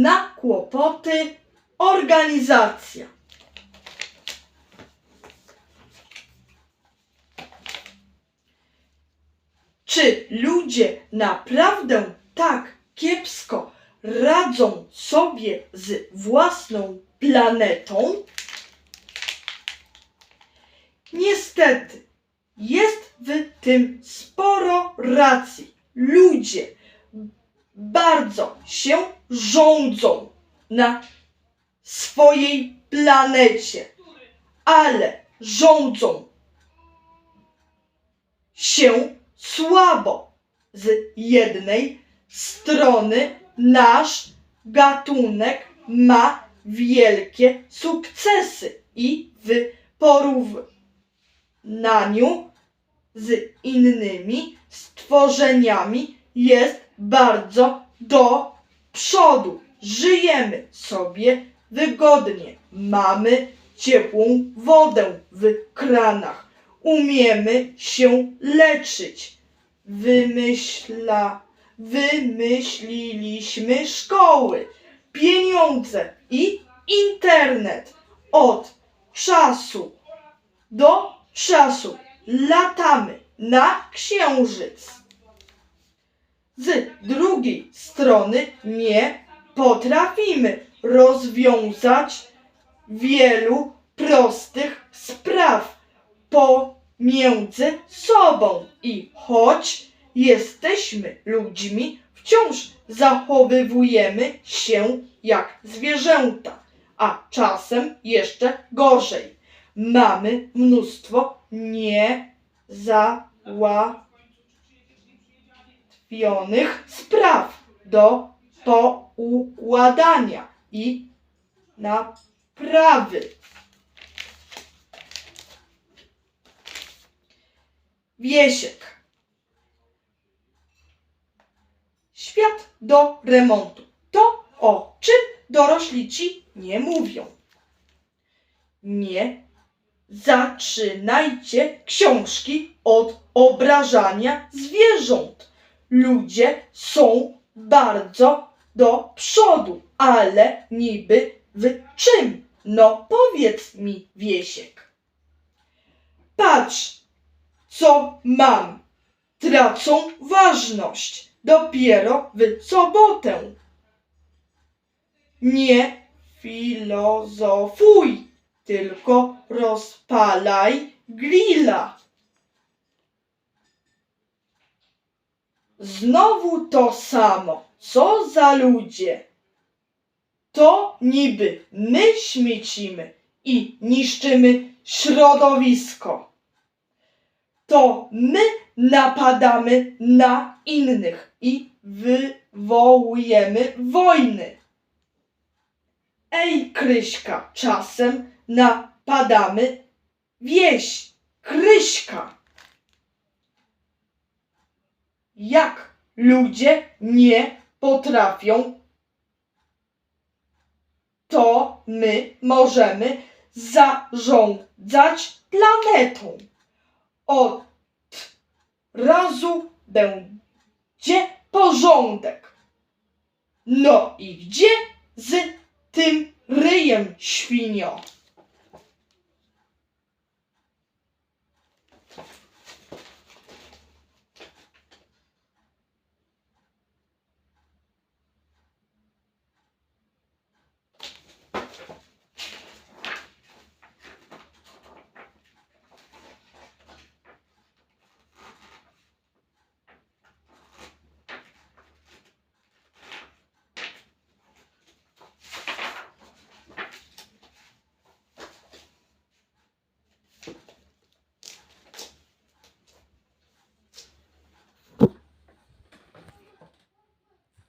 na kłopoty organizacja. Czy ludzie naprawdę tak kiepsko radzą sobie z własną planetą? Niestety, jest w tym sporo racji. Ludzie bardzo się rządzą na swojej planecie, ale rządzą się słabo. Z jednej strony nasz gatunek ma wielkie sukcesy i w porównaniu z innymi stworzeniami jest bardzo do przodu. Żyjemy sobie wygodnie. Mamy ciepłą wodę w kranach. Umiemy się leczyć. Wymyśla, wymyśliliśmy szkoły, pieniądze i internet. Od czasu do czasu latamy na księżyc. Z drugiej strony nie potrafimy rozwiązać wielu prostych spraw pomiędzy sobą i choć jesteśmy ludźmi, wciąż zachowywujemy się jak zwierzęta, a czasem jeszcze gorzej. Mamy mnóstwo niezałatwionych spraw do poukładania i naprawy. Wiesiek. Świat do remontu. To o czym dorośli ci nie mówią. Nie zaczynajcie książki od obrażania zwierząt. Ludzie są bardzo do przodu, ale niby w czym? No powiedz mi, Wiesiek. Patrz, co mam. Tracą ważność dopiero w sobotę. Nie filozofuj, tylko rozpalaj grilla. Znowu to samo. Co za ludzie? To niby my śmiecimy i niszczymy środowisko. To my napadamy na innych i wywołujemy wojny. Ej, Kryśka, czasem napadamy wieś. Kryśka. Jak ludzie nie potrafią, to my możemy zarządzać planetą. Od razu będzie porządek. No i gdzie z tym ryjem, świnio?